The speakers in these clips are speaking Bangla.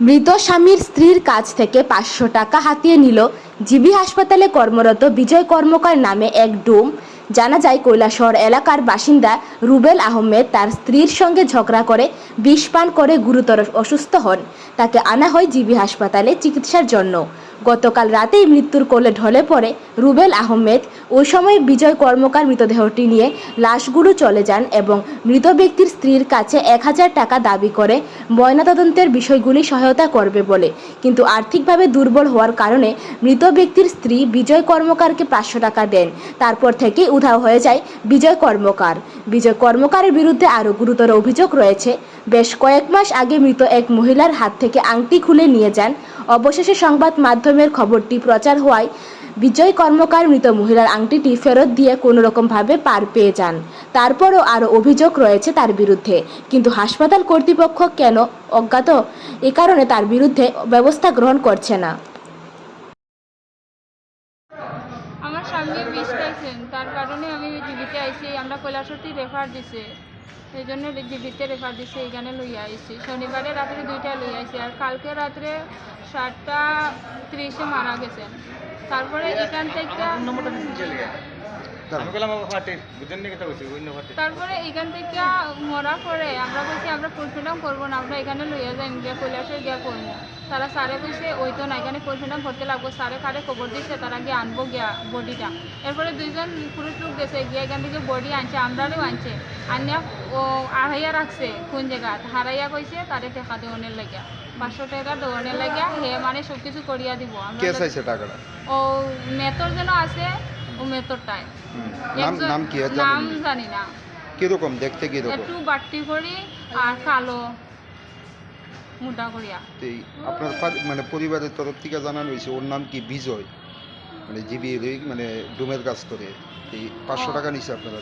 মৃত স্বামীর স্ত্রীর কাছ থেকে পাঁচশো টাকা হাতিয়ে নিল জিবি হাসপাতালে কর্মরত বিজয় কর্মকার নামে এক ডোম। জানা যায়, কৈলাসহর এলাকার বাসিন্দা রুবেল আহমেদ তার স্ত্রীর সঙ্গে ঝগড়া করে বিষ পান করে গুরুতর অসুস্থ হন। তাকে আনা হয় জিবি হাসপাতালে চিকিৎসার জন্য। গতকাল রাতেই মৃত্যুর কোলে ঢলে পড়ে রুবেল আহমেদ। ওই সময় বিজয় কর্মকার মৃতদেহটি নিয়ে লাশগুলো চলে যান এবং মৃত ব্যক্তির স্ত্রীর কাছে এক হাজার টাকা দাবি করে ময়নাতদন্তের বিষয়গুলি সহায়তা করবে বলে। কিন্তু আর্থিকভাবে দুর্বল হওয়ার কারণে মৃত ব্যক্তির স্ত্রী বিজয় কর্মকারকে পাঁচশো টাকা দেন। তারপর থেকে উধাও হয়ে যায় বিজয় কর্মকার। বিজয় কর্মকারের বিরুদ্ধে আরও গুরুতর অভিযোগ রয়েছে। বেশ কয়েক মাস আগে মৃত এক মহিলার হাত থেকে আংটি খুলে নিয়ে যান। অবশেষে সংবাদ মাধ্যমের খবরটি প্রচার হওয়ায় বিজয় কর্মকার মৃত মহিলার আংটিটি ফেরত দিয়ে কোনোরকমভাবে পার পেয়ে যান। তারপরও আরও অভিযোগ রয়েছে তার বিরুদ্ধে। কিন্তু হাসপাতাল কর্তৃপক্ষ কেন অজ্ঞাত? এ কারণে তার বিরুদ্ধে ব্যবস্থা গ্রহণ করছে না। আমার স্বামী বিষ খাইছেন। তার কারণে আমি জীবিতে আইছি। আমরা কৈলাসতি রেফার দিছে। এই জন্য দিদিতে রেফার দিছে এখানে লইয়া আইছি। শনিবারে রাত্রে দুইটা লইয়া আইছি, আর কালকে রাত্রে সাতটা ত্রিশে মারা গেছেন তারপরে এখান থেকে তারপরে এখান থেকে মরা পরে আমরা বলছি আমরা পোস্টমর্টম করব না আমরা এখানে লইয়া যাই গিয়া কৈলাসে গিয়া করব তারা স্যারে কইছে ওই তো না এখানে পোস্টমর্টম করতে লাগবো। স্যারে কারে খবর দিচ্ছে তারা গিয়ে আনব গিয়া বডিটা। এরপরে দুইজন পুরুষ লোক গেছে গিয়ে এখান থেকে বডি আনছে আমরারও আনছে। আনিয়া ও আড়াইয়া রাখছে কোন জায়গা হারাইয়া কইছে তারে টেকা দেওয়ানের লাগিয়া পাঁচশো টাকা দেওয়ানের লাগিয়া হে মানে সব কিছু করিয়া দিব। ও মেতর যেন আছে ও নাম নাম কি নাম জানি না। কীরকম? দেখতে কীরকম? একটু বাট্টি করি আর কালো মোটা করিয়া আপনার মানে পরিবারের তরফ থেকে জানানো হয়েছে ওর নাম কি বিজয়? মানে জিবি মানে ডুমের কাজ করে। এই পাঁচশো টাকা নিছে আপনারা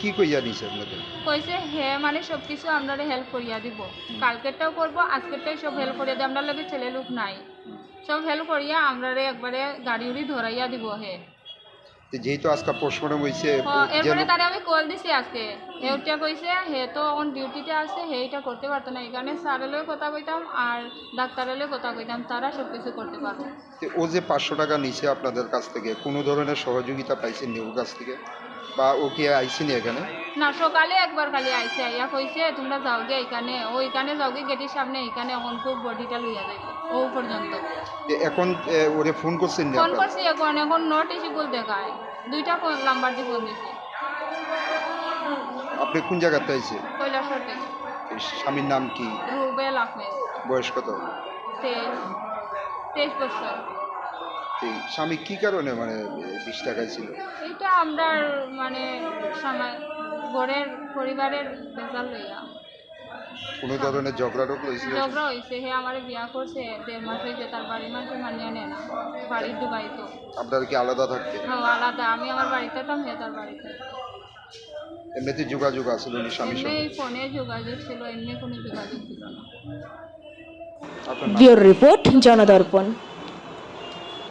কি কইয়া নিছে আপনাদের? কইছে হে মানে সব কিছু আমরা হেল্প করিয়া দিব। কালকেরটাও করব আজকেরটাই সব হেল্প করিয়া দিব। আমরা লগে ছেলে লোক নাই। সব হেল্প করিয়া আমরা একবারে গাড়ি উড়ি ধরাইয়া দিব হে। তো যেহেতু আজকে পোস্টমর্টম হয়েছে এরপরে তারে আমি কল দিছি আজকে। হেউটা কইছে হে তো অন ডিউটিতে আছে হেইটা করতে পারতো না। এখানে স্যারেলেও কথা কইতাম আর ডাক্তারেলেও কথা কইতাম তারা সব কিছু করতে পারতো। ও যে পাঁচশো টাকা নিছে আপনাদের কাছ থেকে কোনো ধরনের সহযোগিতা পাইছেন নি ওর কাছ থেকে? বা ও কি আইসিনি এখানে? না সকালে একবার খালি আইসে আইয়া কইছে তোমরা যাও গে এখানে। ও এখানে যাও গে গেটের সামনে এখানে এখন খুব বডিটা লইয়া যাইবে ও পর্যন্ত। এখন ওরে ফোন করছেন নি ফোন করছি এখন এখন নট ইস্যুগুল দেখায় দুইটা ফোন নাম্বার দিয়ে ফোন দিছি। আপনি কোন জায়গাতে আইছে কৈলাসর থেকে স্বামীর নাম কি? রুবেল আহমেদ। বয়স কত? তেইশ। বছর। স্বামী কি কারণে মানে বিশ টাকায় ছিল? এইটা আমরা মানে সময়। ঘরের পরিবারের বেজাল লইয়া কোনো ধরনের ঝগড়া টগড়া হয়েছিল ঝগড়া হয়েছে হে আমার বিয়া করছে দেড় মাস হয়েছে তার বাড়ির মানুষ মানিয়ে নেয় না বাড়ির দুবাই তো। আপনারা কি আলাদা থাকতে? হ্যাঁ আলাদা আমি আমার বাড়িতে থাকতাম হে তার বাড়িতে। এমনিতে যোগাযোগ আসলে উনি স্বামীর এমনি এই ফোনে যোগাযোগ ছিল এমনি কোনো যোগাযোগ ছিল না। আপনার নাম? Bureau report Janadarpan.